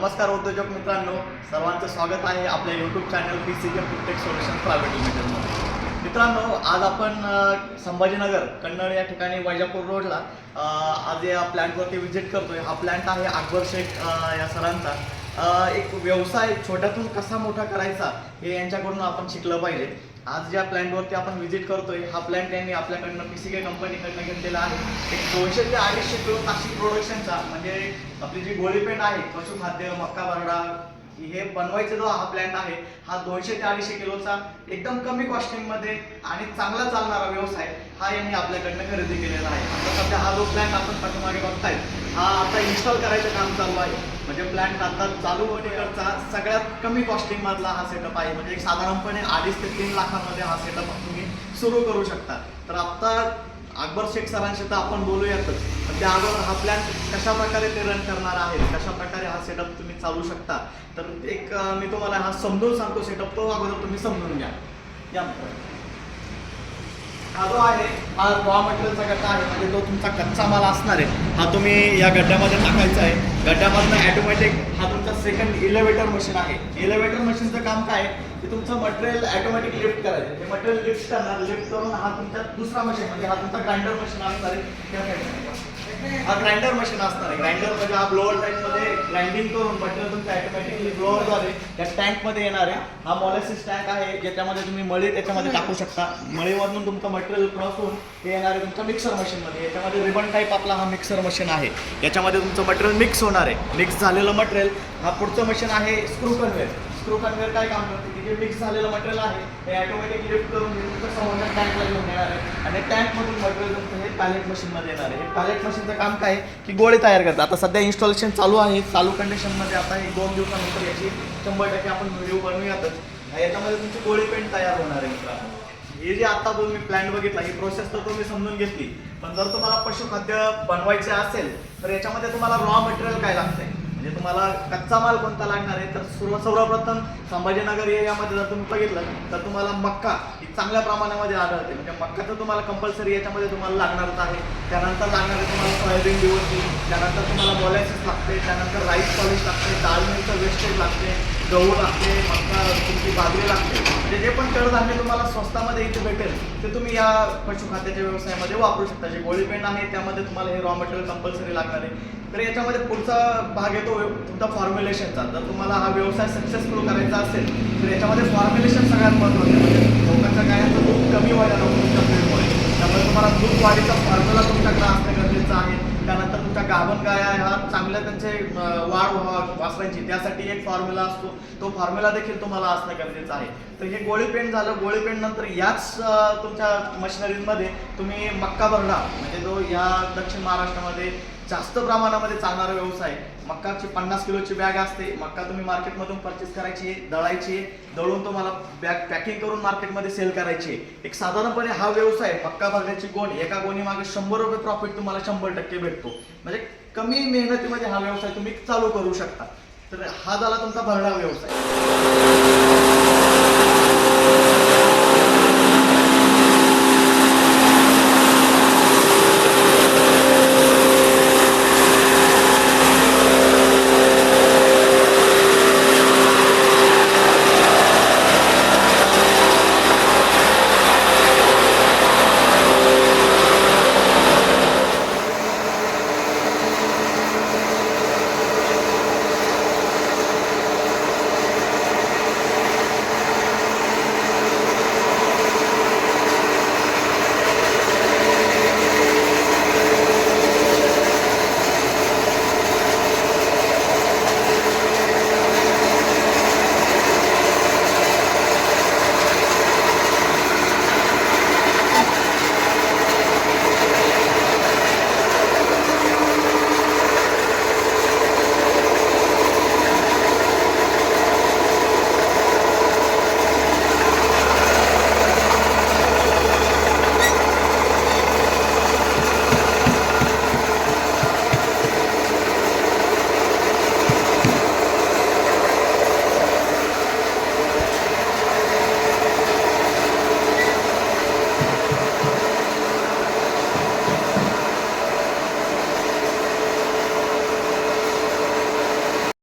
नमस्कार उद्योजक मित्रांनो सर्वांचं स्वागत आहे आपल्या YouTube channel P C K solution private लिमिटेडमध्ये मित्रांनो आज आपण संभाजीनगर कन्नड या ठिकाणी वैजापूर रोडला आज या प्लॅन्टवरती व्हिजिट करतोय. हा प्लॅन्ट आहे अकबर शेख या सरांचा. एक व्यवसाय छोट्यातून कसा मोठा करायचा हे यांच्याकडून आपण शिकलं पाहिजे. आज ज्या प्लॅन्टवरती आपण व्हिजिट करतोय हा प्लॅन्ट त्यांनी आपल्याकडनं पी सी के कंपनीकडनं घेतलेला आहे. एक दोनशे ते अडीचशे किलो नाशिक प्रोडक्शनचा म्हणजे आपली जी गोळी पेंट आहे पशुखाद्य मक्का बारडा हे बनवायचा जो हा प्लॅन्ट आहे हा दोनशे ते अडीचशे किलोचा एकदम कमी कॉस्टिंगमध्ये आणि चांगला चालणारा व्यवसाय हा यांनी आपल्याकडनं खरेदी केलेला आहे. आता सध्या हा जो प्लॅन्ट आपण पाठीमागे बघताय हा आता इन्स्टॉल करायचं काम चालू आहे. म्हणजे प्लॅन्ट आता चालू होण्याकरता सगळ्यात कमी कॉस्टिंग मधला हा सेटअप आहे. म्हणजे एक साधारणपणे अडीच ते तीन लाखामध्ये हा सेटअप तुम्ही सुरू करू शकता. तर आता अकबर शेख सरांशी तर आपण बोलूयातच. पण त्या अगोदर हा प्लॅन कशा प्रकारे ते रन करणार आहेत? कशा प्रकारे हा सेटअप तुम्ही चालू शकता? तर एक मी तुम्हाला हा समजून सांगतो सेटअप तो अगोदर तुम्ही समजून घ्या. या. हा जो आहे हा रॉ मटेरियलचा गड्डा आहे. म्हणजे तो तुमचा कच्चा माल असणार आहे. हा तुम्ही या गड्ड्यामध्ये टाकायचा आहे. गड्ड्यामधनं ॲटोमॅटिक हा तुमचा सेकंड इलेव्हेटर मशीन आहे. इलेव्हेटर मशीनचं काम काय आहे? की तुमचं मटेरियल ऑटोमॅटिक लिफ्ट करायचं. हे मटेरियल लिफ्ट करणार लिफ्ट करून हा तुमचा दुसरा मशीन म्हणजे हा तुमचा ग्राइंडर मशीन असणार आहे. हा ग्राइंडर मशीन असणार आहे. ग्राइंडर म्हणजे हा ब्लोअर टाईपमध्ये ग्राइंडिंग करून मटेरियल तुमचं ऑटोमॅटिकली ब्लोअरद्वारे टँक टँकमध्ये येणार आहे. हा मॉलेसिस टँक आहे ज्याच्यामध्ये तुम्ही मळी त्याच्यामध्ये टाकू शकता. मळीवरून तुमचं मटेरियल क्रॉस होऊन ते येणार आहे तुमच्या मिक्सर मशीनमध्ये याच्यामध्ये रिबन टाईप आपला हा मिक्सर मशीन आहे. याच्यामध्ये तुमचं मटेरियल मिक्स होणार आहे. मिक्स झालेलं मटेरियल हा पुढचं मशीन आहे स्क्रू कन्व्हेअर स्क्रू कन्व्हेअर काय काम करते? की जे मिक्स झालेलं मटेरियल आहे ते ऑटोमॅटिक लिफ्ट करून घेऊन समोरच्या टँकला घेऊन येणार आहे. आणि टँकमधून मटेरियल तुमचं हे पॅलेट मशीनमध्ये येणार आहे. हे पॅलेट मशीनचं काम काय? आहे की गोळे तयार करतात. आता सध्या इन्स्टॉलेशन चालू आहे. चालू कंडिशनमध्ये आता एक दोन दिवसानंतर याची शंभर टक्के आपण व्हिडिओ बनवूयातच. याच्यामध्ये तुमची गोळी पेंट तयार होणार आहे हे जे आता तुम्ही प्लॅन बघितला ही प्रोसेस तर तुम्ही समजून घेतली. पण जर तुम्हाला पशुखाद्य बनवायचे असेल तर याच्यामध्ये तुम्हाला रॉ मटेरियल काय लागतंय? म्हणजे तुम्हाला कच्चा माल कोणता लागणार आहे? तर सर्व सर्वप्रथम संभाजीनगर एरियामध्ये जर तुम्ही बघितलं तर तुम्हाला मक्का ही चांगल्या प्रमाणामध्ये आढळते. म्हणजे मक्का तर तुम्हाला कंपल्सरी याच्यामध्ये तुम्हाला लागणारच आहे. त्यानंतर लागणार आहे तुम्हाला सोयाबीन दिवस त्यानंतर तुम्हाला मोलॅसिस लागते त्यानंतर राईस पॉलिश लागते डाळ वेस्टेज लागते गहू लागते मका तुमची बाजरी लागते. म्हणजे जे पण कडधान्य तुम्हाला स्वस्तामध्ये इथे भेटेल ते तुम्ही या पशुखाद्याच्या व्यवसायामध्ये वापरू शकता. जे गोळीपेंड आहे त्यामध्ये तुम्हाला हे रॉ मटेरियल कंपल्सरी लागणार आहे. तर याच्यामध्ये पुढचा भाग येतो तुमचा फॉर्म्युलेशनचा जर तुम्हाला हा व्यवसाय सक्सेसफुल करायचा असेल तर याच्यामध्ये फॉर्म्युलेशन सगळ्यात महत्त्वाचं आहे. म्हणजे लोकांच्या गायांचं दूध कमी व्हायला नको तुमच्या फील्डमुळे त्यामुळे तुम्हाला दूध वाढीचा फॉर्म्युला तुमच्याकडे असणं गरजेचं आहे. गाभण गाया ह्या चांगल्या त्यांचे वाढ व्हावा वाचवायची. त्यासाठी एक फॉर्म्युला असतो. तो फॉर्म्युला देखील तुम्हाला असणं गरजेचं आहे. तर हे गोळी पेंट झालं. गोळी पेंट नंतर याच तुमच्या मशिनरीमध्ये तुम्ही मक्का भरडा म्हणजे जो या दक्षिण महाराष्ट्रामध्ये जास्त प्रमाणामध्ये चालणारा व्यवसाय. मक्काची पन्नास किलोची बॅग असते. मक्का तुम्ही मार्केटमधून परचेस करायची आहे दळायची आहे दळून तुम्हाला बॅग पॅकिंग करून मार्केटमध्ये सेल करायची आहे. एक साधारणपणे हा व्यवसाय मक्का भरण्याची गोण एका गोणी मागे शंभर रुपये प्रॉफिट तुम्हाला शंभर टक्के भेटतो. म्हणजे कमी मेहनतीमध्ये हा व्यवसाय तुम्ही चालू करू शकता. तर हा झाला तुमचा भरडा व्यवसाय.